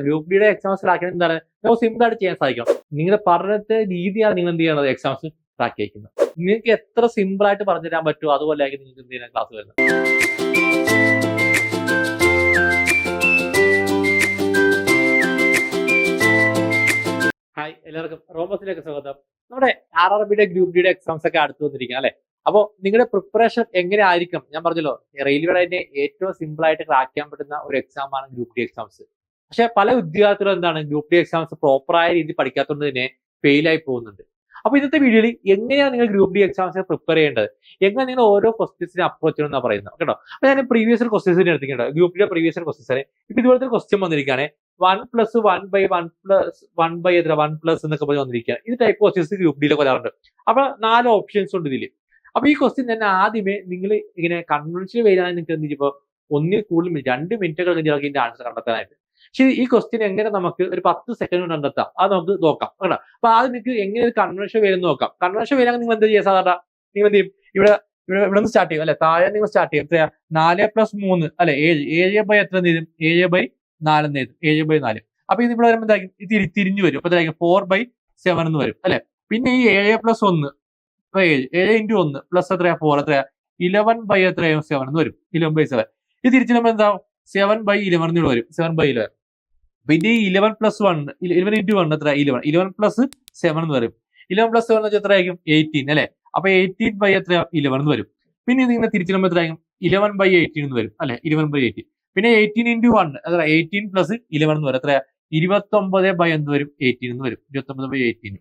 Group ഡിയുടെ exams track എന്താണ്? നമുക്ക് സിമ്പിൾ ആയിട്ട് ചെയ്യാൻ സാധിക്കും നിങ്ങളുടെ പഠനത്തെ രീതിയാണ് നിങ്ങൾ എന്ത് ചെയ്യണത്? എക്സാംസ് ട്രാക്ക് ചെയ്യുന്നത് നിങ്ങൾക്ക് എത്ര സിമ്പിൾ ആയിട്ട് പറഞ്ഞു തരാൻ പറ്റുമോ അതുപോലെ ആയിരിക്കും നിങ്ങൾക്ക് എന്ത് ചെയ്യാൻ ക്ലാസ് വരുന്നത്. ഹായ് എല്ലാവർക്കും. റോമസിലേക്ക് സ്വാഗതം. നമ്മുടെ ആർ ആർ ബിയുടെ ഗ്രൂപ്പ് ഡിയുടെ എക്സാംസ് ഒക്കെ അടുത്ത് വന്നിരിക്കുക അല്ലെ? അപ്പോൾ നിങ്ങളുടെ പ്രിപ്പറേഷൻ എങ്ങനെ ആയിരിക്കും? ഞാൻ പറഞ്ഞല്ലോ റെയിൽവേ തന്നെ ഏറ്റവും സിമ്പിൾ ആയിട്ട് ക്രാക്ക് ചെയ്യാൻ പറ്റുന്ന ഒരു എക്സാം ആണ് ഗ്രൂപ്പ് ഡി എക്സാംസ് പക്ഷെ പല വിദ്യാർത്ഥികളും എന്താണ് ഗ്രൂപ്പ് ഡി എക്സാംസ് പ്രോപ്പറായ രീതിയിൽ പഠിക്കാത്തതുകൊണ്ട് തന്നെ ഫെയിലായി പോകുന്നുണ്ട്. അപ്പൊ ഇന്നത്തെ വീഡിയോയിൽ എങ്ങനെയാണ് നിങ്ങൾ ഗ്രൂപ്പ് ഡി എക്സാംസ് പ്രിപ്പയർ ചെയ്യേണ്ടത്? എങ്ങനെ നിങ്ങൾ ഓരോ ക്വസ്റ്റ്യൻസിനെ അപ്രോച്ച് ചെയ്യണം എന്നാണ് പറയുന്നത്. കേട്ടോ? അപ്പൊ ഞാൻ പ്രീവിയസ് ക്വസ്റ്റ്യൻസിനെ എടുത്തിട്ടുണ്ട്. ഗ്രൂപ്പ് ഡിയുടെ പ്രീവിയസ് ക്വസ്റ്റ്യൻസിന് ഇപ്പൊ ഇതുപോലത്തെ ക്വസ്റ്റ്യൻ വന്നിരിക്കുകയാണ്. One plus one by one plus one by എത്ര? വൺ പ്ലസ് എന്നൊക്കെ പറഞ്ഞ് വന്നിരിക്കുകയാണ്. ഇത് ടൈപ്പ് ക്വസ്റ്റ്യൻസ് ഗ്രൂപ്പ് ഡിയിലെ വരാറുണ്ട്. അപ്പൊ നാല് ഓപ്ഷൻസ് ഉണ്ട് ഇതിൽ അപ്പൊ ഈ ക്വസ്റ്റ്യൻ തന്നെ ആദ്യമേ നിങ്ങൾ ഇങ്ങനെ കൺവെൻഷൻ വരികയാണെങ്കിൽ നിങ്ങൾക്ക് എന്ത് ചെയ്യുമ്പോൾ ഒന്നിൽ കൂടുതൽ രണ്ട് മിനിറ്റ് കഴിഞ്ഞ് നിങ്ങൾക്ക് ഇതിന്റെ ആൻസർ കണ്ടെത്താനായിട്ട്. പക്ഷേ ഈ ക്വസ്റ്റ്യൻ എങ്ങനെ നമുക്ക് ഒരു പത്ത് സെക്കൻഡ് കൊണ്ട് കണ്ടെത്താം അത് നമുക്ക് നോക്കാം കേട്ടോ? അപ്പൊ ആദ്യം നിങ്ങൾക്ക് എങ്ങനെ ഒരു കൺവെൻഷൻ വരും നോക്കാം. കൺവെൻഷൻ വരാൻ നിങ്ങൾ എന്താ ചെയ്യുക സാധാരണ? നിങ്ങൾ എന്ത് ചെയ്യും? ഇവിടെ ഇവിടെ ഇവിടെ നിന്ന് സ്റ്റാർട്ട് ചെയ്യും അല്ലെ? താഴെ നിങ്ങൾ സ്റ്റാർട്ട് ചെയ്യും എത്രയാ? നാല് പ്ലസ് മൂന്ന്. അല്ലെ? ഏഴ്. ഏഴ് ബൈ എത്ര നേരും ഏഴ് ബൈ നാല് നേരും ഏഴ് ബൈ നാല്. അപ്പൊ ഇത് ഇവിടെ വരുമ്പോൾ എന്തായിരിക്കും? ഇത് തിരി- തിരിഞ്ഞു വരും. അപ്പൊ എന്തായിരിക്കും ഫോർ ബൈ സെവൻ എന്ന് വരും. അല്ലെ? പിന്നെ ഈ ഏഴ് പ്ലസ് ഒന്ന് ഏഴ്. ഏഴ് ഇന്റു ഒന്ന്. പ്ലസ് എത്രയാ? ഫോർ എത്രയാ? ഇലവൻ ബൈ എത്രയാ? സെവൻ എന്ന് വരും. ഇലവൻ ബൈ സെവൻ ഇത് തിരിച്ചു നമ്മൾ എന്താ സെവൻ ബൈ ഇലവൻ എന്ന് വരും. സെവൻ ബൈ ഇലവൻ പിന്നെ ഈ eleven plus one eleven into one എത്ര ഇലവൻ ഇലവൻ പ്ലസ് സെവൻ എന്ന് വരും ഇലവൻ പ്ലസ് സെവൻ എന്ന് വെച്ചാൽ എത്രയായിരിക്കും? എയ്റ്റീൻ അല്ലെ? അപ്പൊ എയ്റ്റീൻ ബൈ എത്ര ഇലവൻ എന്ന് വരും. പിന്നെ ഇതിങ്ങനെ തിരിച്ചിടുമ്പോൾ എത്രയായിരിക്കും? ഇലവൻ ബൈ എയ്റ്റീൻ എന്ന് വരും അല്ലെ? ഇലവൻ ബൈ എയ്റ്റീൻ പിന്നെ എയ്റ്റീൻ ഇന്റു വൺ എത്ര എയ്റ്റീൻ പ്ലസ് ഇലവൻ എന്ന് വരും. എത്ര ഇരുപത്തൊമ്പത് ബൈ എന്ത് വരും? എയ്റ്റീൻ എന്ന് വരും. ഇരുപത്തൊമ്പത് ബൈ എയ്റ്റീൻ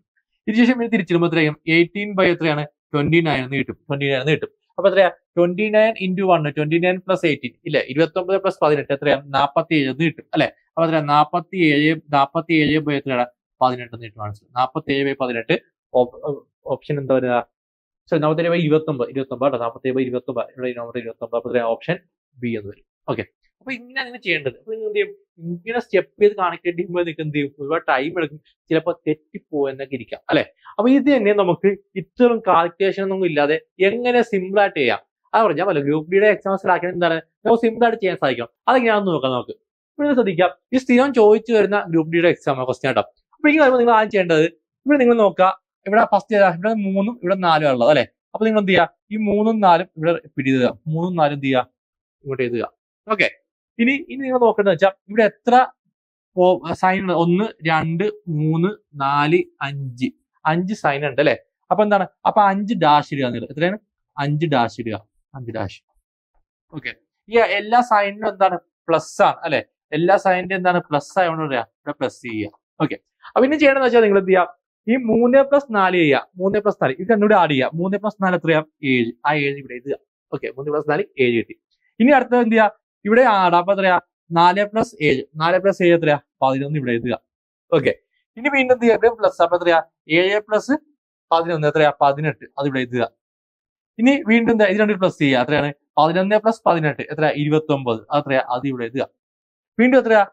ഇതിനുശേഷം പിന്നെ തിരിച്ചിടുമ്പോൾ എത്രയും എയ്റ്റീൻ ബൈ എത്രയാണ്? ട്വന്റി നയൻ എന്ന് കിട്ടും. ട്വന്റി നയൻ എന്ന് കിട്ടും. അപ്പൊ എത്രയാ? Twenty nine into one twenty nine plus eighteen ഇല്ല? ഇരുപത്തൊമ്പത് പ്ലസ് പതിനെട്ട് എത്രയാ? നാൽപ്പത്തി ഏഴ് എന്ന് കിട്ടും അല്ലെ? അപ്പൊ എത്രയാ? നാൽപ്പത്തി ഏഴ് നാൽപ്പത്തി ഏഴ് ബൈ എത്രയാണ് പതിനെട്ട് എന്ന് കിട്ടും ആൻസർ നാൽപ്പത്തി ഏഴ് ബൈ പതിനെട്ട് ഓപ്ഷൻ എന്താ പറയുക സോ നാൽപ്പത്തി ഏഴ് ബൈ ഇരുപത്തൊമ്പത് ഇരുപത്തൊമ്പത് കേട്ടോ. നാൽപ്പത്തി ഏഴ് ബൈ ഇരുപത്തൊമ്പത് ഇവിടെ നമ്പർ ഇരുപത്തൊമ്പത് അപ്പൊ എത്രയാ? ഓപ്ഷൻ ബി എന്ന് വരും. ഓക്കെ അപ്പൊ ഇങ്ങനെ നിങ്ങൾ ചെയ്യേണ്ടത്. അപ്പൊ നിങ്ങൾ എന്ത് ചെയ്യും? ഇങ്ങനെ സ്റ്റെപ്പ് ചെയ്ത് കാണിക്കേണ്ടി നിങ്ങൾക്ക് എന്ത് ചെയ്യും? ഒരുപാട് ടൈം എടുക്കും. ചിലപ്പോൾ തെറ്റിപ്പോയെന്നൊക്കെ ഇരിക്കാം അല്ലെ? അപ്പൊ ഇത് തന്നെ നമുക്ക് ഇത്രയും കാൽക്കുലേഷൻ ഒന്നും ഇല്ലാതെ എങ്ങനെ സിമ്പിൾ ആയിട്ട് ചെയ്യാം? അത് പറഞ്ഞാൽ പല ഗ്രൂപ്പ് ഡിയുടെ എക്സാംസ് ആക്കണം എന്താണ്? നമുക്ക് സിമ്പിൾ ആയിട്ട് ചെയ്യാൻ സാധിക്കും. അതെങ്ങനെയാണെന്ന് നോക്കാം നമുക്ക്. ഇവിടെ ശ്രദ്ധിക്കാം. ഈ സ്ഥിരം ചോദിച്ചു വരുന്ന ഗ്രൂപ്പ് ഡിയുടെ എക്സാം ക്വസ്റ്റ്യൻ കേട്ടോ. അപ്പൊ ഇങ്ങനെ വരുമ്പോൾ നിങ്ങൾ ആദ്യം ചെയ്യേണ്ടത് ഇവിടെ നിങ്ങൾ നോക്കുക. ഇവിടെ ഫസ്റ്റ് ഇവിടെ മൂന്നും ഇവിടെ നാലും ഉള്ളത് അല്ലെ? അപ്പൊ നിങ്ങൾ എന്ത് ചെയ്യുക? ഈ മൂന്നും നാലും ഇവിടെ പിടിയുക മൂന്നും നാലും എന്ത് ചെയ്യുക? ഇങ്ങോട്ട് എഴുതുക. ഓക്കെ ഇനി ഇനി നിങ്ങൾ നോക്കേണ്ടത് വെച്ചാൽ ഇവിടെ എത്ര സൈൻ ഒന്ന് രണ്ട് മൂന്ന് നാല് അഞ്ച്. അഞ്ച് സൈൻ ഉണ്ട് അല്ലെ? അപ്പൊ എന്താണ്? അപ്പൊ അഞ്ച് ഡാഷ് ഇടുക എത്രയാണ്? അഞ്ച് ഡാഷ് ഇടുക. അഞ്ച് ഡാഷ് ഓക്കെ ഈ എല്ലാ സൈനിനും എന്താണ്? പ്ലസ് ആണ് അല്ലെ? എല്ലാ സൈനിന്റെ എന്താണ്? പ്ലസ് ആയതുകൊണ്ട് പറയാ. ഇവിടെ പ്ലസ് ചെയ്യുക. ഓക്കെ അപ്പൊ ഇനി ചെയ്യണമെന്ന് വെച്ചാൽ നിങ്ങൾ എന്ത് ചെയ്യാം ഈ മൂന്ന് പ്ലസ് നാല് ചെയ്യുക. മൂന്ന് പ്ലസ് നാല്. ഇത് രണ്ടുകൂടെ ആഡ് ചെയ്യുക. മൂന്ന് പ്ലസ് നാല് എത്രയാ? ഏഴ്. ആ ഏഴ് ഇവിടെ എഴുതുക. ഓക്കെ മൂന്ന് പ്ലസ് നാല് ഏഴ് കിട്ടി. ഇനി അടുത്തത് എന്ത് ചെയ്യുക? ഇവിടെ ആടാ അപ്പൊ എത്രയാ? നാല് പ്ലസ് ഏഴ്. നാല് പ്ലസ് ഏഴ് എത്രയാ? പതിനൊന്ന് ഇവിടെ എഴുതുക. ഓക്കെ ഇനി വീണ്ടും എന്ത് ചെയ്യാം പ്ലസ് അപ്പൊ എത്രയാ? ഏഴ് പ്ലസ് പതിനൊന്ന്. എത്രയാ? പതിനെട്ട്. അത് ഇവിടെ എഴുതുക. ഇനി വീണ്ടും ഇത് രണ്ട് പ്ലസ് ചെയ്യുക. എത്രയാണ്? പതിനൊന്ന് പ്ലസ് പതിനെട്ട്. എത്രയാ? ഇരുപത്തി ഒമ്പത് അത്രയാ അത് ഇവിടെ എഴുതുക. വീണ്ടും എത്രയാ?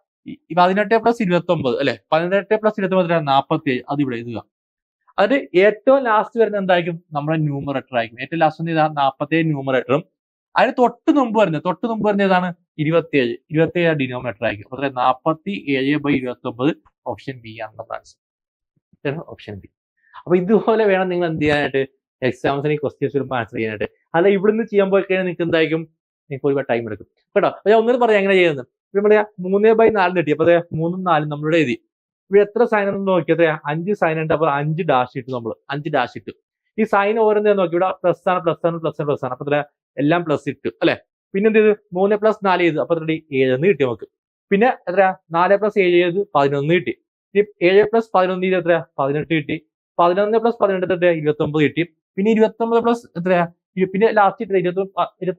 പതിനെട്ട് പ്ലസ് ഇരുപത്തി ഒമ്പത് അല്ലെ? പതിനെട്ട് പ്ലസ് ഇരുപത്തി ഒമ്പത് എത്രയാ? നാൽപ്പത്തി ഏഴ് അത് ഇവിടെ എഴുതുക. അത് ഏറ്റവും ലാസ്റ്റ് വരുന്ന എന്തായിരിക്കും? നമ്മുടെ ന്യൂമറേറ്റർ ആയിരിക്കും. ഏറ്റവും ലാസ്റ്റ് നാൽപ്പത്തി ഏഴ് ന്യൂമറേറ്ററും അതിന് തൊട്ട് മുമ്പ് വരുന്നത് തൊട്ട് മുമ്പ് വരുന്നത് ഏതാണ്? ഇരുപത്തിയേഴ് ഇരുപത്തിയേഴ് ഡിനോമിനേറ്റർ ആയിരിക്കും. അത്ര നാൽപ്പത്തി ഏഴ് ബൈ ഇരുപത്തി ഒമ്പത് ഓപ്ഷൻ ബി ആണ് ആൻസർ ഓപ്ഷൻ ബി അപ്പൊ ഇതുപോലെ വേണം നിങ്ങൾ എന്ത് ചെയ്യാനായിട്ട്? എക്സാംസിന് ക്വസ്റ്റ്യൻസ് വരുമ്പോൾ ആൻസർ ചെയ്യാനായിട്ട്. അല്ല ഇവിടുന്ന് ചെയ്യാൻ പോയി കഴിഞ്ഞാൽ നിങ്ങൾക്ക് എന്തായിരിക്കും? നിങ്ങൾക്ക് ഒരുപാട് ടൈം എടുക്കും. കേട്ടോ? ഞാൻ ഒന്നും പറയാം എങ്ങനെ ചെയ്യുന്നത്? ഇപ്പൊ പറയാ മൂന്ന് ബൈ നാലിന് കിട്ടി. അപ്പൊ അതെ മൂന്നും നാലും നമ്മളുടെ എഴുതി. ഇവിടെ എത്ര സൈൻ ഉണ്ടെന്ന് നോക്കിയത് അഞ്ച് സൈൻ ഉണ്ട്. അപ്പൊ അഞ്ച് ഡാഷ് ഇട്ടു നമ്മൾ അഞ്ച് ഡാഷ് ഇട്ടു. ഈ സൈൻ ഓരോന്നേ നോക്കി. ഇവിടെ പ്ലസ് ആണ് പ്ലസ് ആണ് പ്ലസ് ആണ് പ്ലസ് ആണ്. അപ്പൊ എല്ലാം പ്ലസ് ഇട്ടു അല്ലെ? പിന്നെ എന്ത് ചെയ്തു? മൂന്ന് പ്ലസ് നാല് ചെയ്തു. അപ്പൊ എത്ര എന്ന് കിട്ടി നമുക്ക്. പിന്നെ എത്ര നാല് പ്ലസ് ഏഴ് ചെയ്ത് പതിനൊന്ന് കിട്ടി. ഏഴ് പ്ലസ് പതിനൊന്ന് ചെയ്ത് എത്ര പതിനെട്ട് കിട്ടി. പതിനൊന്ന് പ്ലസ് പതിനെട്ട് എത്ര ഇരുപത്തി ഒമ്പത് കിട്ടി. പിന്നെ ഇരുപത്തി ഒമ്പത് പ്ലസ് എത്ര പിന്നെ ലാസ്റ്റ് ഇരുപത്തി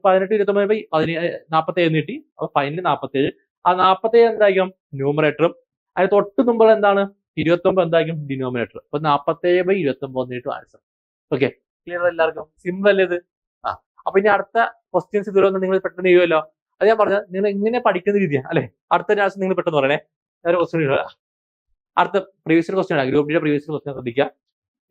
പതിനെട്ട് ഇരുപത്തി ഒമ്പത് ബൈ പതിനേഴ് നാൽപ്പത്തി ഏഴ് കിട്ടി. അപ്പൊ ഫൈനൽ നാൽപ്പത്തി ഏഴ് ആ നാൽപ്പത്തി ഏഴ് എന്തായിരിക്കും ന്യൂമറേറ്ററും അതിന് തൊട്ട് മുമ്പുള്ള എന്താണ്? ഇരുപത്തി ഒമ്പത് എന്തായിരിക്കും ഡിനോമിനേറ്റർ അപ്പൊ നാൽപ്പത്തി ഏഴ് ബൈ ഇരുപത്തി ഒമ്പത് ആൻസർ ഓക്കെ ക്ലിയർ എല്ലാവർക്കും? സിമ്പിൾ അല്ലേ ഇത്? അപ്പൊ ഇനി അടുത്ത ക്വസ്റ്റ്യൻസ് ഇതുവരെ നിങ്ങൾ പെട്ടെന്ന് ചെയ്യുമല്ലോ അത് ഞാൻ പറഞ്ഞത് നിങ്ങൾ എങ്ങനെ പഠിക്കുന്ന രീതിയാണ് അല്ലെ? അടുത്ത ക്ലാസ് നിങ്ങൾ പെട്ടെന്ന് പറയണേ. ഞാൻ ക്വസ്റ്റ്യൻ അടുത്ത പ്രീവിയസ് ക്വസ്റ്റ്യൻ ആണ്. ഗ്രൂപ്പ് ഡിയുടെ പ്രീവിയസ് ക്വസ്റ്റ്യൻ ശ്രദ്ധിക്കുക.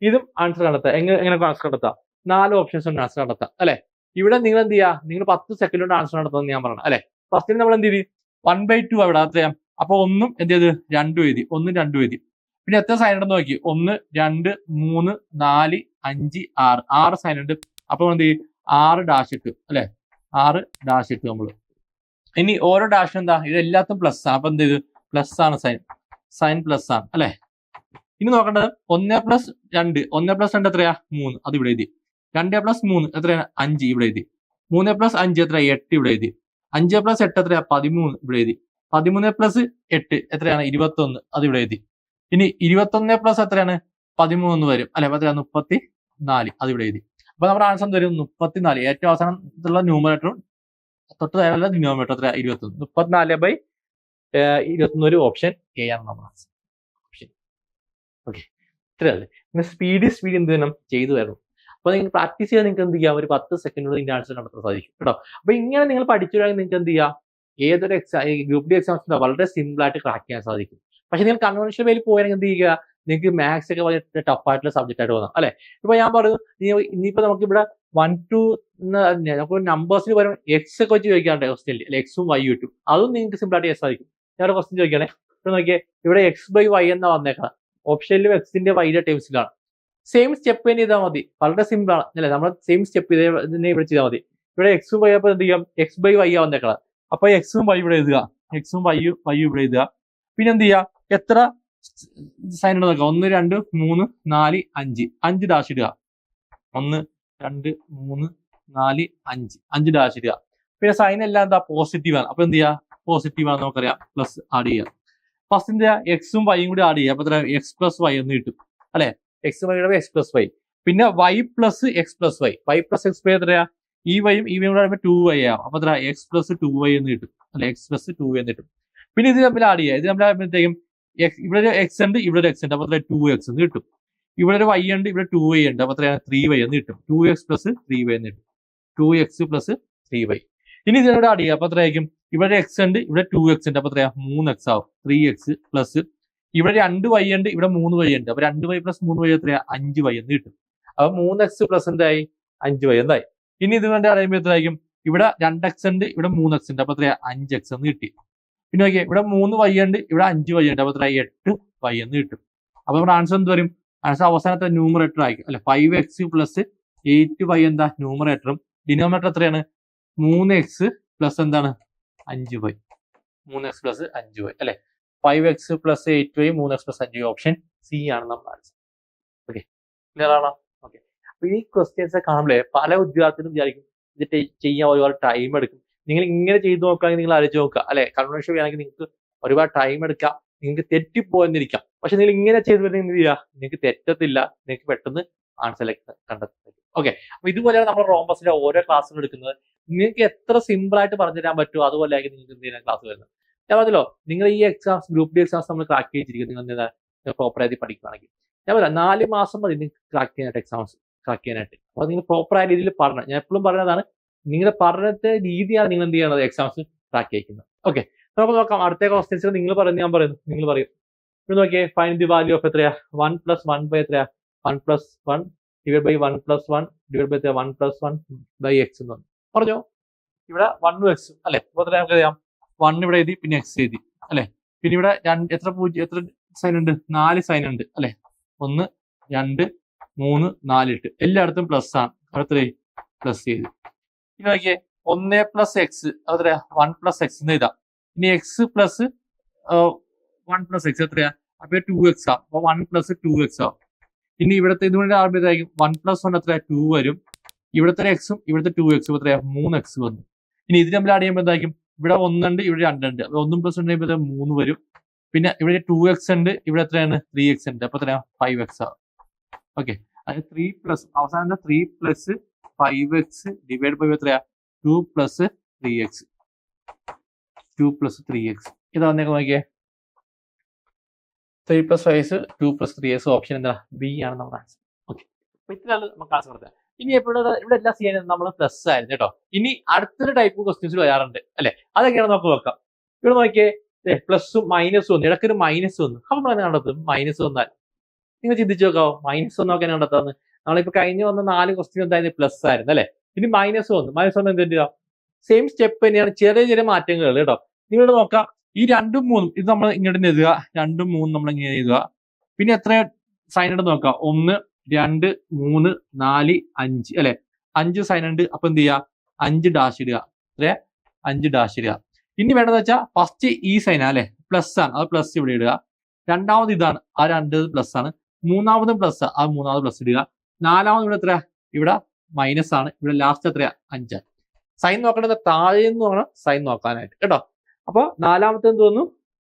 ഇതും ആൻസർ കണ്ടെത്താം എങ്ങനെ എങ്ങനെ ആൻസർ കണ്ടെത്താം? നാല് ഓപ്ഷൻസ് ഉണ്ട് ആൻസർ കണ്ടെത്താം അല്ലെ? ഇവിടെ നിങ്ങൾ എന്ത് ചെയ്യുക? നിങ്ങൾ പത്ത് സെക്കൻഡ് കൊണ്ട് ആൻസർ കണ്ടെത്തുമെന്ന് ഞാൻ പറഞ്ഞു അല്ലെ? ഫസ്റ്റിന് നമ്മൾ എന്ത് ചെയ്തു വൺ ബൈ ടു അവിടെ എത്രയാ അപ്പൊ ഒന്നും എന്ത് ചെയ്ത്? രണ്ടും എഴുതി. ഒന്നും രണ്ടും എഴുതി. പിന്നെ എത്ര സൈൻ ഉണ്ടെന്ന് നോക്കി. ഒന്ന് രണ്ട് മൂന്ന് നാല് അഞ്ച് ആറ്. ആറ് സൈൻ ഉണ്ട്. അപ്പൊ എന്ത് ചെയ്യും? ആറ് ഡാഷ് ഇട്ടു അല്ലെ? ആറ് ഡാഷ് ഇട്ടു നമ്മൾ. ഇനി ഓരോ ഡാഷ് എന്താ? ഇതെല്ലാത്തും പ്ലസ് ആണ് അപ്പൊ എന്ത് ചെയ്തു? പ്ലസ് ആണ് സൈൻ സൈൻ പ്ലസ് ആണ് അല്ലെ? ഇനി നോക്കേണ്ടത് ഒന്ന് പ്ലസ് രണ്ട്. ഒന്ന് പ്ലസ് രണ്ട് എത്രയാ? മൂന്ന്. അത് ഇവിടെ എഴുതി. രണ്ട് പ്ലസ് മൂന്ന് എത്രയാണ്? അഞ്ച് ഇവിടെ എഴുതി. മൂന്ന് പ്ലസ് അഞ്ച് എത്ര എട്ട് ഇവിടെ എഴുതി. അഞ്ച് പ്ലസ് എട്ട് എത്രയാ? പതിമൂന്ന് ഇവിടെ എഴുതി. പതിമൂന്ന് പ്ലസ് എട്ട് എത്രയാണ്? ഇരുപത്തി ഒന്ന് അത് ഇവിടെ എഴുതി. ഇനി ഇരുപത്തൊന്ന് പ്ലസ് എത്രയാണ്? പതിമൂന്ന് വരും. അല്ലെ? എത്രയാണ് മുപ്പത്തി നാല് അത് ഇവിടെ എഴുതി. അപ്പൊ നമ്മുടെ ആൻസർ വരും? മുപ്പത്തിനാല്. ഏറ്റവും അവസാനത്തുള്ള ന്യൂമറേറ്ററും തൊട്ട് താഴെയുള്ള ഡിനോമിനേറ്റർ എത്ര ഇരുപത്തൊന്ന് മുപ്പത്തിനാല് ബൈ ഇരുപത്തൊന്ന് ഒരു ഓപ്ഷൻ എ ആണ് നമ്മുടെ ആൻസർ ഓപ്ഷൻ ഓക്കെ ഇത്രയല്ലേ പിന്നെ സ്പീഡ് സ്പീഡ് എന്ത് വേണം ചെയ്തു വരണം. അപ്പൊ നിങ്ങൾ പ്രാക്ടീസ് ചെയ്യാൻ നിങ്ങൾക്ക് എന്ത് ചെയ്യാം? ഒരു പത്ത് സെക്കൻഡിനുള്ളിൽ ഇതിന്റെ ആൻസർ കണ്ടെത്താൻ സാധിക്കും. കേട്ടോ? അപ്പൊ ഇങ്ങനെ നിങ്ങൾ പഠിച്ചു കഴിഞ്ഞാൽ നിങ്ങൾക്ക് എന്ത് ചെയ്യാം? ഏതൊരു എക്സാം ഗ്രൂപ്പ് ഡി എക്സാംസ് വളരെ സിമ്പിൾ ആയിട്ട് ക്രാക്ക് ചെയ്യാൻ സാധിക്കും. പക്ഷെ നിങ്ങൾ കൺവെൻഷണൽ വേയിൽ പോയാൽ എന്ത് ചെയ്യുക? നിങ്ങൾക്ക് മാത്സ് ഒക്കെ വളരെ ടഫായിട്ടുള്ള സബ്ജക്റ്റ് ആയിട്ട് തോന്നാം. അല്ലെ? ഇപ്പൊ ഞാൻ പറഞ്ഞു ഇനിയിപ്പോ നമുക്ക് ഇവിടെ വൺ ടു നമുക്ക് നമ്പേഴ്സിന് പകരം എക്സ് ഒക്കെ വെച്ച് ചോദിക്കാണ്ട് ക്വസ്റ്റ്യൻ അല്ലെ? എക്സും വൈ കിട്ടും അതും നിങ്ങൾക്ക് സിമ്പിൾ ആയിട്ട് എസ് ആയിരിക്കും. ഞാൻ ക്വസ്റ്റ്യൻ ചോദിക്കണേ ഇപ്പൊ നോക്കിയേ ഇവിടെ എക്സ് ബൈ വൈ എന്നാ വന്നേക്കാം ഓപ്ഷനിലും എക്സിന്റെ വൈയുടെ ടേംസിലാണ് സെയിം സ്റ്റെപ്പ് തന്നെ ചെയ്താൽ മതി. വളരെ സിമ്പിൾ ആണ്. അല്ലെ? നമ്മൾ സെയിം സ്റ്റെപ്പ് തന്നെ ഇവിടെ ചെയ്താൽ മതി. ഇവിടെ എക്സും വൈ അപ്പൊ എന്ത് ചെയ്യാം? എക്സ് ബൈ വൈ ആ വന്നേക്കാം അപ്പൊ എക്സും വൈ ഇവിടെ എഴുതുക. എക്സും വൈ വൈയും ഇവിടെ എഴുതുക. പിന്നെ എന്ത് ചെയ്യുക എത്ര സൈൻ ഇടുന്ന നോക്കാം ഒന്ന് രണ്ട് മൂന്ന് നാല് അഞ്ച്. അഞ്ച് ഡാഷ് ഇടുക. ഒന്ന് രണ്ട് മൂന്ന് നാല് അഞ്ച്. അഞ്ച് ഡാഷ് ഇടുക. പിന്നെ സൈൻ എല്ലാം എന്താ? പോസിറ്റീവ് ആണ്. അപ്പൊ എന്ത് ചെയ്യുക പോസിറ്റീവ് ആണ് നമുക്കറിയാം. പ്ലസ് ആഡ് ചെയ്യുക ഫസ്റ്റ് എന്ത് ചെയ്യുക എക്സും വൈയും കൂടി ആഡ് ചെയ്യുക അപ്പൊ എക്സ് പ്ലസ് വൈ എന്ന് കിട്ടും. അല്ലെ? X Y X plus Y പിന്നെ Y plus X plus Y Y plus X Y എത്രയാ? ഈ വൈയും ഈ വൈയും കൂടെ ടു വൈ ആവും. അപ്പൊ എത്ര എക്സ് പ്ലസ് ടു വൈ എന്ന് കിട്ടും. അല്ലെ? എക്സ് പ്ലസ് ടു എന്ന് കിട്ടും. പിന്നെ ഇത് തമ്മിൽ ആഡ് ചെയ്യുക ഇത് നമ്മൾ എക്സ് ഇവിടെ ഒരു എക്സ് ഉണ്ട് ഇവിടെ ഒരു എക്സ് ഉണ്ട്. അപ്പൊ എത്ര ടു എക്സ് എന്ന് കിട്ടും. ഇവിടെ ഒരു വൈ ഉണ്ട് ഇവിടെ ടു വൈ ഉണ്ട്. അപ്പൊ എത്രയാണ് ത്രീ വൈ എന്ന് കിട്ടും. Two X plus three Y എന്ന് കിട്ടും. Two X plus three Y ഇനി ഇതിനോട് ആഡ് ചെയ്യുക അപ്പൊ എത്രയായിരിക്കും ഇവിടെ എക്സ് ഉണ്ട് ഇവിടെ ടു എക്സ് ഉണ്ട്. അപ്പൊ എത്രയാ മൂന്ന് എക്സ് ആവും. ത്രീ എക്സ് പ്ലസ് ഇവിടെ രണ്ട് വൈ ഉണ്ട് ഇവിടെ മൂന്ന് വൈ ഉണ്ട്. അപ്പൊ രണ്ട് വൈ പ്ലസ് മൂന്ന് വൈ എത്രയാ? അഞ്ച് വൈ എന്ന് കിട്ടും. അപ്പൊ മൂന്ന് എക്സ് പ്ലസ് എന്തായി? അഞ്ച് വൈ എന്തായി. ഇനി ഇത് വേണ്ടി അറിയുമ്പോൾ എത്രയായിരിക്കും? ഇവിടെ രണ്ട് എക്സ് ഉണ്ട് ഇവിടെ മൂന്ന് എക്സ് ഉണ്ട്. അപ്പൊ എത്രയാ അഞ്ച് എക്സ് എന്ന് കിട്ടി. പിന്നെ നോക്കിയേ ഇവിടെ മൂന്ന് വൈ ഉണ്ട് ഇവിടെ അഞ്ച് വൈ ഉണ്ട് അപ്പൊ എത്ര എട്ട് വൈ എന്ന് കിട്ടും. അപ്പൊ നമ്മുടെ ആൻസർ എന്ത് വരും? ആൻസർ അവസാനത്തെ ന്യൂമറേറ്റർ ആയിരിക്കും. അല്ലെ? Five X plus eight Y എന്താ? ന്യൂമറേറ്ററും ഡിനോമിനേറ്റർ എത്രയാണ്? മൂന്ന് എക്സ് പ്ലസ് എന്താണ്? അഞ്ച് വൈ മൂന്ന് എക്സ് പ്ലസ് അഞ്ച് വൈ അല്ലെ? Five X plus eight Y മൂന്ന് എക്സ് പ്ലസ് അഞ്ച് വൈ ഓപ്ഷൻ സി ആണ് നമ്മുടെ ആൻസർ ഓക്കെ ക്ലിയർ ആണോ? ഓക്കെ അപ്പൊ ഈ ക്വസ്റ്റ്യൻസ് കാണുമ്പോഴേ പല വിദ്യാർത്ഥികളും വിചാരിക്കും ഇത് ചെയ്യാൻ ഒരുപാട് ടൈം എടുക്കും. നിങ്ങൾ ഇങ്ങനെ ചെയ്തു നോക്കുകയാണെങ്കിൽ നിങ്ങൾ ആലോചിച്ച് നോക്കുക. അല്ലെ? കൺവെൻഷൻ ചെയ്യുകയാണെങ്കിൽ നിങ്ങൾക്ക് ഒരുപാട് ടൈം എടുക്കാം. നിങ്ങൾക്ക് തെറ്റിപ്പോയെന്നിരിക്കാം. പക്ഷെ നിങ്ങൾ ഇങ്ങനെ ചെയ്തു വരുന്ന എന്ത് നിങ്ങൾക്ക് തെറ്റത്തില്ല. നിങ്ങൾക്ക് പെട്ടെന്ന് ആൻസറിലേക്ക് കണ്ടെത്താൻ പറ്റും. ഓക്കെ അപ്പൊ ഇതുപോലെയാണ് നമ്മൾ റോംബസിന്റെ ഓരോ ക്ലാസ്സുകൾ എടുക്കുന്നത്. നിങ്ങൾക്ക് എത്ര സിമ്പിൾ ആയിട്ട് പറഞ്ഞു തരാൻ പറ്റുമോ അതുപോലെ ആയിരിക്കും നിങ്ങൾക്ക് എന്ത് ചെയ്യാൻ ക്ലാസ് വരുന്നത്. ഞാൻ പറഞ്ഞല്ലോ നിങ്ങൾ ഈ എക്സാംസ് ഗ്രൂപ്പ് ഡി എക്സാംസ് നമ്മൾ ക്രാക്ക് ചെയ്തിരിക്കും നിങ്ങൾ എന്താ പ്രോപ്പറായിട്ട് പഠിക്കുകയാണെങ്കിൽ. ഞാൻ പറയാം നാല് മാസം മതി നിങ്ങൾക്ക് ക്രാക്ക് ചെയ്യാനായിട്ട് എക്സാംസ് ക്രാക്ക് ചെയ്യാനായിട്ട്. അപ്പൊ നിങ്ങൾ പ്രോപ്പറായ രീതിയിൽ പഠനം ഞാൻ എപ്പോഴും പറയുന്നതാണ് നിങ്ങളുടെ പഠനത്തെ രീതിയാണ് നിങ്ങൾ എന്ത് ചെയ്യണത്? Exams track ചെയ്യിക്കുന്നത്. ഓക്കെ നമുക്ക് നോക്കാം. അടുത്ത ക്വസ്റ്റ്യൻസ് നിങ്ങൾ പറയുന്നത് ഞാൻ പറയുന്നു. നിങ്ങൾ പറയും. ഇവിടെ നോക്കിയേ ഫൈൻ ദി വാല്യൂ ഓഫ് എത്രയാ? വൺ പ്ലസ് വൺ ബൈ എത്രയാ? One plus one divide by one plus one divide by എത്രയാ? One plus one by X എന്ന് പറഞ്ഞു. പറഞ്ഞോ? ഇവിടെ വണ്ണും എക്സും അല്ലെ? എത്ര നമുക്ക് അറിയാം വൺ ഇവിടെ എഴുതി പിന്നെ എക്സ് എഴുതി. അല്ലെ? പിന്നെ ഇവിടെ രണ്ട് എത്ര പൂജ്യം എത്ര സൈൻ ഉണ്ട്? നാല് സൈൻ ഉണ്ട്. അല്ലെ? ഒന്ന് രണ്ട് മൂന്ന് നാല് എട്ട്. എല്ലായിടത്തും പ്ലസ് ആണ്. അടുത്തേ പ്ലസ് ചെയ്ത്. ഇനി നോക്കിയേ ഒന്ന് പ്ലസ് എക്സ് അതെത്രയാ? വൺ പ്ലസ് എക്സ് എന്ന് എഴുതാം. ഇനി X plus one plus X എത്രയാ? അപ്പൊ ടു എക്സ് ആ. അപ്പൊ വൺ പ്ലസ് ടു എക്സ് ആവും ഇനി ഇവിടുത്തെ ഇതുകൊണ്ട് ആർബിതായിരിക്കും വൺ പ്ലസ് വൺ എത്ര ടു വരും. ഇവിടുത്തെ എക്സും ഇവിടുത്തെ ടു എക്സും എത്രയാ? മൂന്ന് എക്സ് വന്നു. ഇനി ഇത് തമ്മിൽ ആഡ് ചെയ്യുമ്പോൾ എന്തായിരിക്കും? ഇവിടെ ഒന്നുണ്ട് ഇവിടെ രണ്ടുണ്ട് അപ്പൊ ഒന്നും പ്ലസ് ഉണ്ട് ഇവിടെ മൂന്ന് വരും. പിന്നെ ഇവിടെ ടു എക്സ് ഉണ്ട് ഇവിടെ എത്രയാണ്? ത്രീ എക്സ് ഉണ്ട്. അപ്പൊ എത്രയാണ് ഫൈവ് എക്സ് ആവും ഓക്കെ അത് ത്രീ പ്ലസ് അവസാനം three plus five X divide by എത്രയാ? Two plus three X two plus three X ഇതാ നിങ്ങൾ നോക്കിയേ. Three plus five two plus three X option എന്താ? ബി ആണ് നമ്മുടെ ആൻസർ ഓക്കെ അപ്പൊ ഇത്രയാണ് നമുക്ക് ആൻസർ കൊടുത്തത് ഇനി എപ്പോഴും ഇവിടെ എല്ലാം ചെയ്യാൻ നമ്മൾ പ്ലസ് ആയിരുന്നു കേട്ടോ. ഇനി അടുത്തൊരു ടൈപ്പ് ക്വസ്റ്റ്യൻസ് വരാറുണ്ട്. അല്ലെ? അതൊക്കെയാണ് നമുക്ക് നോക്കാം. ഇവിടെ നോക്കിയേ. പ്ലസും മൈനസും ഒന്ന് ഇടയ്ക്കൊരു മൈനസ് ഒന്ന് അപ്പൊ നമ്മൾ കണ്ടെത്തും? മൈനസ് വന്നാൽ. നിങ്ങൾ ചിന്തിച്ചു നോക്കാവോ? മൈനസ് വന്നൊക്കെ കണ്ടെത്താന്ന്? നമ്മളിപ്പോ കഴിഞ്ഞ് വന്ന നാല് ക്വസ്റ്റ്യൻ എന്തായിരുന്നു? പ്ലസ് ആയിരുന്നു അല്ലേ? ഇനി മൈനസ് വന്നു. മൈനസ് വന്നു എന്ത് സെയിം സ്റ്റെപ്പ് തന്നെയാണ് ചെറിയ ചെറിയ മാറ്റങ്ങൾ കേട്ടോ. നിങ്ങൾ നോക്കാം. ഈ രണ്ടും മൂന്നും ഇത് നമ്മൾ ഇങ്ങോട്ട് എഴുതുക. രണ്ടും മൂന്നും നമ്മൾ ഇങ്ങനെ എഴുതുക. പിന്നെ എത്ര സൈൻ ഉണ്ട് നോക്കാം. ഒന്ന് രണ്ട് മൂന്ന് നാല് അഞ്ച് അല്ലെ? അഞ്ച് സൈൻ ഉണ്ട് അപ്പൊ എന്ത് ചെയ്യുക അഞ്ച് ഡാഷ് ഇടുക. എത്ര അഞ്ച് ഡാഷ് ഇടുക. ഇനി വേണ്ടത് വെച്ചാൽ ഫസ്റ്റ് ഈ സൈൻ അല്ലെ? പ്ലസ് ആണ്. അത് പ്ലസ് ഇവിടെ ഇടുക. രണ്ടാമത് ഇതാണ്. ആ രണ്ട് പ്ലസ് ആണ്. മൂന്നാമതും പ്ലസ് ആ. മൂന്നാമത് പ്ലസ് ഇടുക. നാലാമത് ഇവിടെ എത്ര ഇവിടെ മൈനസ് ആണ്. ഇവിടെ ലാസ്റ്റ് എത്രയാ? അഞ്ച്. സൈൻ നോക്കേണ്ടത് താഴെ നിന്ന് വേണം സൈൻ നോക്കാനായിട്ട്. കേട്ടോ? അപ്പൊ നാലാമത്തെ എന്ത് വന്നു?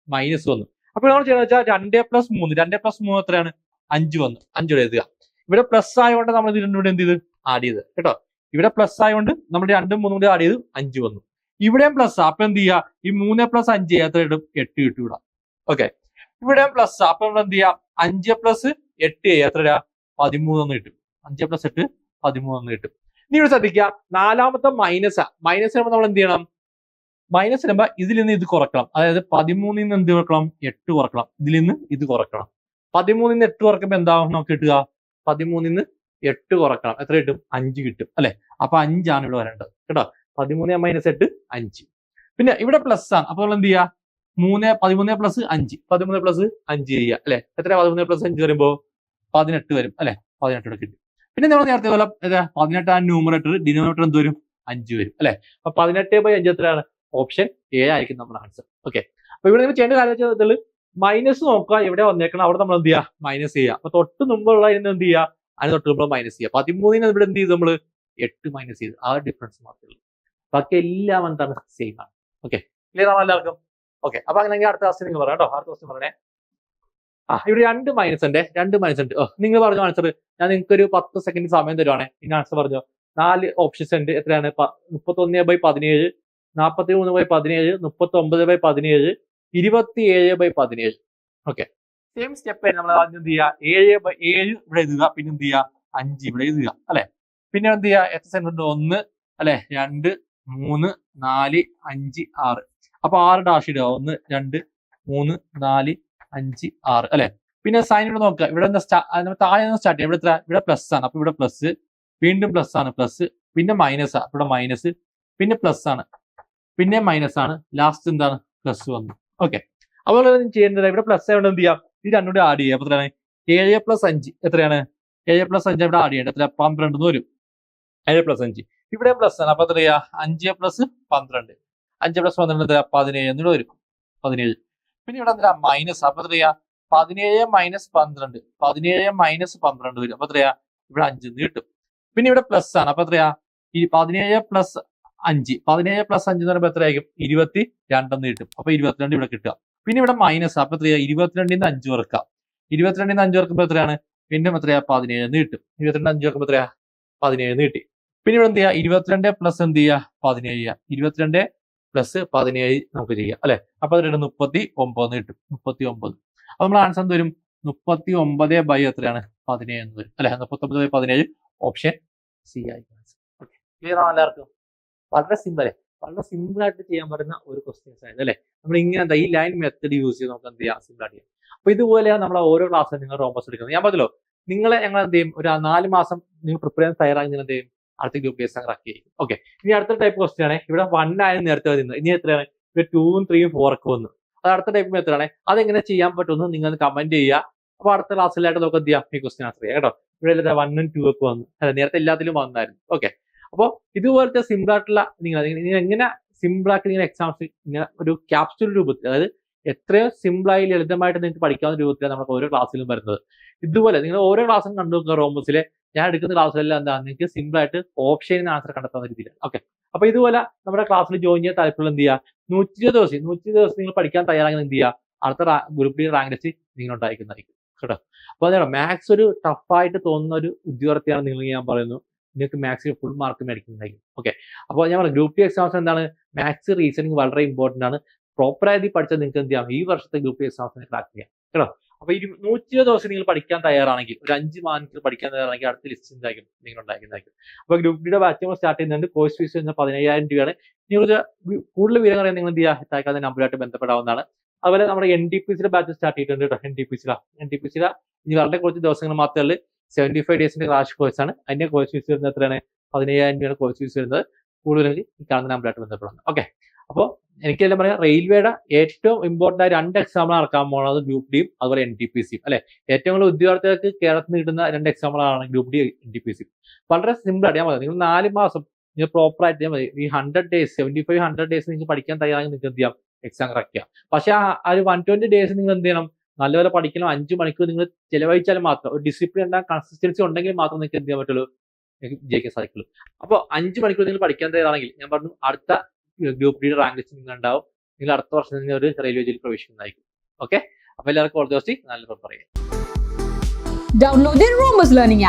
മൈനസ് വന്നു. അപ്പൊ നമ്മൾ ചെയ്യുന്നത് വെച്ചാൽ രണ്ടേ പ്ലസ് മൂന്ന്. രണ്ടേ പ്ലസ് മൂന്ന് എത്രയാണ്? അഞ്ച് വന്നു. അഞ്ച് എഴുതുക. ഇവിടെ പ്ലസ് ആയതുകൊണ്ട് നമ്മൾ ഇത് രണ്ടും എന്ത് ചെയ്ത്? ആഡ് ചെയ്ത്. കേട്ടോ? ഇവിടെ പ്ലസ് ആയതുകൊണ്ട് നമ്മൾ രണ്ടും മൂന്നും കൂടി ആഡ് ചെയ്ത് അഞ്ച് വന്നു. ഇവിടെയും പ്ലസ് അപ്പൊ എന്ത് ചെയ്യുക? ഈ മൂന്ന് പ്ലസ് അഞ്ച് എത്ര ഇടും എട്ട് കിട്ടും ഇവിടെ. ഓക്കെ ഇവിടെയും പ്ലസ് അപ്പൊ നമ്മൾ എന്ത് ചെയ്യാം അഞ്ച് പ്ലസ് എട്ട് എത്ര പതിമൂന്ന് കിട്ടും. അഞ്ച് പ്ലസ് എട്ട് പതിമൂന്ന് കിട്ടും. ഇനി ഇവിടെ ശ്രദ്ധിക്കുക നാലാമത്തെ മൈനസ് മൈനസ് വരുമ്പോൾ നമ്മൾ എന്ത് ചെയ്യണം? മൈനസ് വരുമ്പോൾ ഇതിൽ നിന്ന് ഇത് കുറക്കണം അതായത് പതിമൂന്നിൽ നിന്ന് എന്ത് കുറക്കണം എട്ട് കുറക്കണം ഇതിൽ നിന്ന് ഇത് കുറക്കണം പതിമൂന്നിൽ നിന്ന് എട്ട് കുറക്കുമ്പോൾ എന്താവും നമുക്ക് കിട്ടുക? പതിമൂന്നിൽ നിന്ന് എട്ട് കുറക്കണം എത്ര കിട്ടും? അഞ്ച് കിട്ടും. അല്ലെ? അപ്പൊ അഞ്ചാണ് ഇവിടെ വരേണ്ടത്. കേട്ടോ? പതിമൂന്ന് മൈനസ് എട്ട് അഞ്ച്. പിന്നെ ഇവിടെ പ്ലസ് ആണ്. അപ്പൊ നമ്മൾ എന്ത് ചെയ്യുക മൂന്ന് പതിമൂന്ന് പ്ലസ് അഞ്ച്. പതിമൂന്ന് പ്ലസ് അഞ്ച് ചെയ്യുക. അല്ലെ? എത്ര? പതിമൂന്ന് പ്ലസ് അഞ്ച് വരുമ്പോ? പതിനെട്ട് വരും. അല്ലെ? പതിനെട്ട് കിട്ടും. പിന്നെ നമ്മൾ നേരത്തെ പോലെ പതിനെട്ട് ന്യൂമറേറ്റർ ഡിനോമിനേറ്റർ എന്ത് വരും അഞ്ച് വരും അല്ലെ? അപ്പൊ പതിനെട്ട് ബൈ അഞ്ച് എത്രയാണ്? ഓപ്ഷൻ എ ആയിരിക്കും നമ്മുടെ ആൻസർ ഓക്കെ അപ്പൊ ഇവിടെ നിങ്ങൾ ചെയ്യേണ്ട കാര്യം വെച്ചാൽ മൈനസ് നോക്കുക എവിടെ വന്നേക്കണം അവിടെ നമ്മൾ എന്ത് ചെയ്യുക മൈനസ് ചെയ്യുക. അപ്പൊ തൊട്ട് മുമ്പുള്ള ഇതിന് എന്ത് ചെയ്യുക? അതിന് തൊട്ട് മുമ്പ് മൈനസ് ചെയ്യുക. പതിമൂന്നിന് ഇവിടെ എന്ത് ചെയ്തു നമ്മൾ എട്ട് മൈനസ് ചെയ്തു. ആ ഡിഫറൻസ് മാത്രമേ ഉള്ളൂ. ബാക്കി എല്ലാം എന്താണ്? സെയിം ആണ്. ഓക്കെ ക്ലിയർ ആണോ എല്ലാവർക്കും? ഓക്കെ അപ്പൊ അങ്ങനെ അടുത്ത ക്ലാസ് നിങ്ങൾ പറയാം കേട്ടോ. അടുത്ത ക്വസ്റ്റ്യൻ പറയണേ. ആ ഇവിടെ രണ്ട് മൈനസ് ഉണ്ട് രണ്ട് മൈനസ് ഉണ്ട്. നിങ്ങൾ പറഞ്ഞ ആൻസർ ഞാൻ നിങ്ങൾക്ക് ഒരു പത്ത് സെക്കൻഡ് സമയം തരുവാണേ. ഇനി ആൻസർ പറഞ്ഞു. നാല് ഓപ്ഷൻസ് ഉണ്ട്. എത്രയാണ്? മുപ്പത്തൊന്ന് ബൈ പതിനേഴ് നാൽപ്പത്തി മൂന്ന് ബൈ പതിനേഴ് മുപ്പത്തി ഒമ്പത് ബൈ പതിനേഴ് ഇരുപത്തി ഏഴ് ബൈ പതിനേഴ് ഓക്കെ സെയിം സ്റ്റെപ്പ് നമ്മൾ ആദ്യം എന്ത് ചെയ്യുക ഏഴ് ബൈ ഏഴ് ഇവിടെ എഴുതുക. പിന്നെ എന്ത് ചെയ്യുക അഞ്ച് ഇവിടെ എഴുതുക. അല്ലെ? പിന്നെ എന്ത് ചെയ്യുക എത്ര സെന്റ് ഉണ്ട്? ഒന്ന് അല്ലെ? രണ്ട് മൂന്ന് നാല് അഞ്ച് ആറ്. അപ്പൊ ആറ് ഡാഷ് ഇടുക. ഒന്ന് രണ്ട് മൂന്ന് നാല് അഞ്ച് ആറ് അല്ലെ? പിന്നെ സൈൻ ഇവിടെ നോക്കുക. ഇവിടെ താഴെ സ്റ്റാർട്ട് ചെയ്യാം. ഇവിടെ ഇവിടെ പ്ലസ് ആണ്. അപ്പൊ ഇവിടെ പ്ലസ് വീണ്ടും പ്ലസ് ആണ് പ്ലസ് പിന്നെ മൈനസ് ആണ് ഇവിടെ മൈനസ് പിന്നെ പ്ലസ് ആണ്. പിന്നെ മൈനസ് ആണ്. ലാസ്റ്റ് എന്താണ്? പ്ലസ് വന്നു. ഓക്കെ അതുപോലെ ചെയ്യേണ്ടത് ഇവിടെ പ്ലസ് ആയതുകൊണ്ട് എന്ത് ചെയ്യാം? ഈ രണ്ടുകൂടി ആഡ് ചെയ്യാം. അപ്പൊ എത്രയാണ്? ഏഴ് പ്ലസ് അഞ്ച്. എത്രയാണ്? ഏഴ് പ്ലസ് അഞ്ച് ഇവിടെ ആഡ് ചെയ്യേണ്ടത് എത്ര പന്ത്രണ്ട് എന്ന് വരും. ഏഴ് പ്ലസ് അഞ്ച്. ഇവിടെ പ്ലസ് ആണ്. അപ്പൊ എത്രയാ? അഞ്ച് പ്ലസ് പന്ത്രണ്ട്. അഞ്ച് പ്ലസ് പന്ത്രണ്ട് എത്ര പതിനേഴ് എന്നിവിടെ വരും. പതിനേഴ്. പിന്നെ ഇവിടെ എന്താ മൈനസ് അപ്പൊ എത്രയാ പതിനേഴ് മൈനസ് പന്ത്രണ്ട്. പതിനേഴ് മൈനസ് പന്ത്രണ്ട് വരും. അപ്പൊ എത്രയാ ഇവിടെ അഞ്ച് കിട്ടും. പിന്നെ ഇവിടെ പ്ലസ് ആണ്. അപ്പൊ എത്രയാ ഈ പതിനേഴ് പ്ലസ് അഞ്ച്. പതിനേഴ് പ്ലസ് അഞ്ച് എന്ന് പറയുമ്പോൾ എത്രയായിരിക്കും? ഇരുപത്തി രണ്ടെന്ന് കിട്ടും. അപ്പൊ ഇരുപത്തിരണ്ട് ഇവിടെ കിട്ടുക. പിന്നെ ഇവിടെ മൈനസ് അപ്പൊ എത്രയാ ഇരുപത്തിരണ്ടിൽ അഞ്ച് വർക്കാം ഇരുപത്തിരണ്ടിൽ അഞ്ച് വർക്കുമ്പോൾ എത്രയാണ്? പിന്നെ എത്രയാ പതിനേഴ് കിട്ടും. ഇരുപത്തിരണ്ട് അഞ്ച് വർക്കുമ്പോൾ എത്രയാ? പതിനേഴ് കിട്ടി. പിന്നെ ഇവിടെ എന്ത് ചെയ്യാ? ഇരുപത്തിരണ്ട് പ്ലസ് എന്ത് ചെയ്യാ? പതിനേഴ് ഇരുപത്തിരണ്ട് പ്ലസ് പതിനേഴ് നമുക്ക് ചെയ്യാം അല്ലെ? അപ്പൊ അതിലിട്ട് മുപ്പത്തി ഒമ്പത് കിട്ടും മുപ്പത്തി ഒമ്പത് അപ്പൊ നമ്മൾ ആൻസർ എന്ത് വരും? മുപ്പത്തി ഒമ്പത് ബൈ എത്രയാണ്? പതിനേഴ് എന്ന് വരും അല്ലെ? മുപ്പത്തി ഒമ്പത് ബൈ പതിനേഴ് ഓപ്ഷൻ സി ആയിരിക്കും ക്ലിയർ ആണോ എല്ലാവർക്കും? വളരെ സിമ്പിൾ വളരെ സിമ്പിൾ ആയിട്ട് ചെയ്യാൻ പറ്റുന്ന ഒരു ക്വസ്റ്റ്യൻസ് ആയിരുന്നു അല്ലെ? നമ്മൾ ഇങ്ങനെ എന്താ ഈ ലൈൻ മെത്തഡ് യൂസ് ചെയ്ത് നമുക്ക് എന്ത് ചെയ്യാം? സിമ്പിൾ ആയിട്ട് ചെയ്യാം. അപ്പൊ ഇതുപോലെയാണ് നമ്മൾ ഓരോ ക്ലാസ്സിലും നിങ്ങൾ റോമ്പസ് എടുക്കുന്നത്. ഞാൻ പറഞ്ഞല്ലോ നിങ്ങളെ ഞങ്ങൾ എന്ത് ചെയ്യും? ഒരു നാല് മാസം നിങ്ങൾ പ്രിപ്പയർ തയ്യാറാക്കി നിങ്ങൾ എന്ത് ചെയ്യും? അടുത്ത ഗ്രൂപ്പ് കേസ് ആക്കി ചെയ്യും. ഓക്കെ ഇനി അടുത്ത ടൈപ്പ് ക്വസ്റ്റ്യൻ ആണ്. ഇവിടെ വൺ ആയാലും നേരത്തെ വരുന്നത് ഇനി എത്രയാണ്? ഇവിടെ ടൂവും ത്രീയും ഫോർ ഒക്കെ വന്നു. അത് അടുത്ത ടൈപ്പ് ആണ്. അതെങ്ങനെ ചെയ്യാൻ പറ്റുമെന്ന് നിങ്ങൾ കമന്റ് ചെയ്യുക. അപ്പൊ അടുത്ത ക്ലാസ്സിലായിട്ട് നമുക്ക് എന്ത് ചെയ്യാം? ഈ ക്വസ്റ്റ്യൻ ആൻസർ ചെയ്യാം കേട്ടോ. ഇവിടെ വണ്ണും ടൂ ഒക്കെ വന്നു. അല്ല നേരത്തെ എല്ലാത്തിലും വന്നായിരുന്നു. ഓക്കെ അപ്പോൾ ഇതുപോലത്തെ സിമ്പിൾ ആയിട്ടുള്ള നിങ്ങൾ നിങ്ങൾ എങ്ങനെ സിമ്പിൾ ആക്കി നിങ്ങൾ എക്സാംസ് ഇങ്ങനെ ഒരു ക്യാപ്സ്യൂൾ രൂപത്തിൽ അതായത് എത്രയോ സിമ്പിളായി ലളിതമായിട്ട് നിങ്ങൾക്ക് പഠിക്കാവുന്ന രൂപത്തിലാണ് നമ്മൾ ഓരോ ക്ലാസ്സിലും വരുന്നത്. ഇതുപോലെ നിങ്ങൾ ഓരോ ക്ലാസ്സും കണ്ടു നോക്കുക റോംബസിലെ ഞാൻ എടുക്കുന്ന ക്ലാസ്സിലെല്ലാം എന്താ? നിങ്ങൾക്ക് സിമ്പിൾ ആയിട്ട് ഓപ്ഷൻ ആൻസർ കണ്ടെത്താവുന്ന രീതിയിൽ ഓക്കെ അപ്പൊ ഇതുപോലെ നമ്മുടെ ക്ലാസ്സിൽ ജോയിൻ ചെയ്യാൻ താല്പര്യം എന്ത് ചെയ്യുക? നൂറ്റി ഇരുപത് ദിവസം നൂറ്റി ഇരുപത് ദിവസം നിങ്ങൾ പഠിക്കാൻ തയ്യാറാകുന്ന എന്ത് ചെയ്യുക? അടുത്ത ഗ്രൂപ്പ് റാങ്ക് ലിസ്റ്റ് നിങ്ങൾ ഉണ്ടായിരിക്കുന്നതായിരിക്കും കേട്ടോ? അപ്പൊ അതാണ് മാത്സ് ഒരു ടഫായിട്ട് തോന്നുന്ന ഒരു ഉദ്യോഗാർത്ഥിയാണ് നിങ്ങൾ ഞാൻ പറയുന്നു. നിങ്ങൾക്ക് മാത്സിൽ ഫുൾ മാർക്ക് മേടിക്കുന്നതായിരിക്കും. ഓക്കെ അപ്പോൾ ഞാൻ പറഞ്ഞു ഗ്രൂപ്പ് ഡി എക്സാംസ് എന്താണ്? മാത്സ് റീസണിങ് വളരെ ഇമ്പോർട്ടന്റ് ആണ്. പ്രോപ്പറായി പഠിച്ചാൽ നിങ്ങൾക്ക് എന്ത് ചെയ്യാം? ഈ വർഷത്തെ ഗ്രൂപ്പ് ഡി എക്സാംസിനെ ക്രാക്ക് ചെയ്യാം. കേട്ടോ? അപ്പൊ ഈ നൂറ്റി ഇരുപത് ദിവസം നിങ്ങൾ പഠിക്കാൻ തയ്യാറാണെങ്കിൽ ഒരു അഞ്ച് മാർക്ക് പഠിക്കാൻ തയ്യാറാണെങ്കിൽ അടുത്ത ലിസ്റ്റ് എന്തായിരിക്കും? നിങ്ങൾ ഉണ്ടാക്കുന്നതായിരിക്കും അപ്പൊ ഗ്രൂപ്പ് ഡിയുടെ ബാച്ച് നമ്മൾ സ്റ്റാർട്ട് ചെയ്യുന്നുണ്ട്. കോഴ്സ് ഫീസ് വരുന്ന പതിനയ്യായിരം രൂപയാണ്. നിങ്ങൾക്ക് കൂടുതൽ വിവരങ്ങൾ നിങ്ങൾ എന്ത് ചെയ്യുക? താഴ്ക്കാതെ നമ്പറായിട്ട് ബന്ധപ്പെടാവുന്നതാണ്. അതുപോലെ നമ്മുടെ എൻ ഡി പി സിയുടെ ബാച്ച് സ്റ്റാർട്ട് ചെയ്തിട്ടുണ്ട് കേട്ടോ എൻ ഡി പി സിയുടെ എൻ ഡി പി സിയുടെ ഇനി വളരെ കുറച്ച് ദിവസങ്ങൾ മാത്രമേ ഉള്ളൂ. സെവന്റി ഫൈവ് ഡേയ്സിന്റെ ക്ലാസ് കോഴ്സ് ആണ്. അതിന്റെ കോഴ്സ് ഫീസ് വരുന്നത് എത്രയാണ്? പതിനയ്യായിരം രൂപയാണ് കോഴ്സ് ഫീസ് വരുന്നത്. കൂടുതൽ ഈ കാണുന്ന നമ്പറായിട്ട് ബന്ധപ്പെടണം ഓക്കെ അപ്പോൾ എനിക്കെല്ലാം പറയാം റെയിൽവേയുടെ ഏറ്റവും ഇമ്പോർട്ടന്റ് ആയ രണ്ട് എക്സാമ്പിൾ നടക്കാൻ പോകുന്നത് ഗ്രൂപ്പ് ഡിയും അതുപോലെ എൻ ടി പി സിയും അല്ലെ? ഏറ്റവും കൂടുതൽ ഉദ്യോഗാർത്ഥികൾക്ക് കേരളത്തിൽ നിന്ന് കിട്ടുന്ന രണ്ട് എക്സാമ്പിളാണ് group D N T P C വളരെ സിമ്പിൾ ആയിട്ട് ഞാൻ പറയാം. നിങ്ങൾ നാല് മാസം നിങ്ങൾ പ്രോപ്പർ ആയിട്ട് പറയും, ഈ hundred days seventy five hundred days നിങ്ങൾക്ക് പഠിക്കാൻ തയ്യാറെങ്കിൽ നിങ്ങൾക്ക് എന്ത് ചെയ്യാം? എക്സാം കറക്റ്റ് ചെയ്യാം. പക്ഷെ ആ ഒരു വൺ ട്വന്റി ഡേയ്സ് നിങ്ങൾ എന്ത് ചെയ്യണം? നല്ലപോലെ പഠിക്കണം. അഞ്ച് മണിക്കൂർ നിങ്ങൾ ചെലവഴിച്ചാൽ മാത്രം ഒരു ഡിസിപ്ലിൻ ഉണ്ടാകും കൺസിസ്റ്റൻസി ഉണ്ടെങ്കിൽ മാത്രം നിങ്ങൾക്ക് എന്ത് ചെയ്യാൻ പറ്റുള്ളൂ? ജയിക്കാൻ സാധിക്കുള്ളൂ. അപ്പോൾ അഞ്ച് മണിക്കൂർ നിങ്ങൾ പഠിക്കാൻ തയ്യാറാണെങ്കിൽ ഞാൻ പറഞ്ഞു അടുത്ത ഗ്രൂപ്പ് ഡിയുടെ റാങ്ക് ലിസ്റ്റ് നിങ്ങൾ ഉണ്ടാവും നിങ്ങൾ അടുത്ത വർഷം തന്നെ ഒരു റെയിൽവേ ജോലി പ്രവേശിക്കുന്നതായിരിക്കും. ഓക്കെ അപ്പോൾ എല്ലാവർക്കും ഓൾ ദോസ്റ്റി നല്ല പ്രിപ്പർ ചെയ്യാം the Romus Learning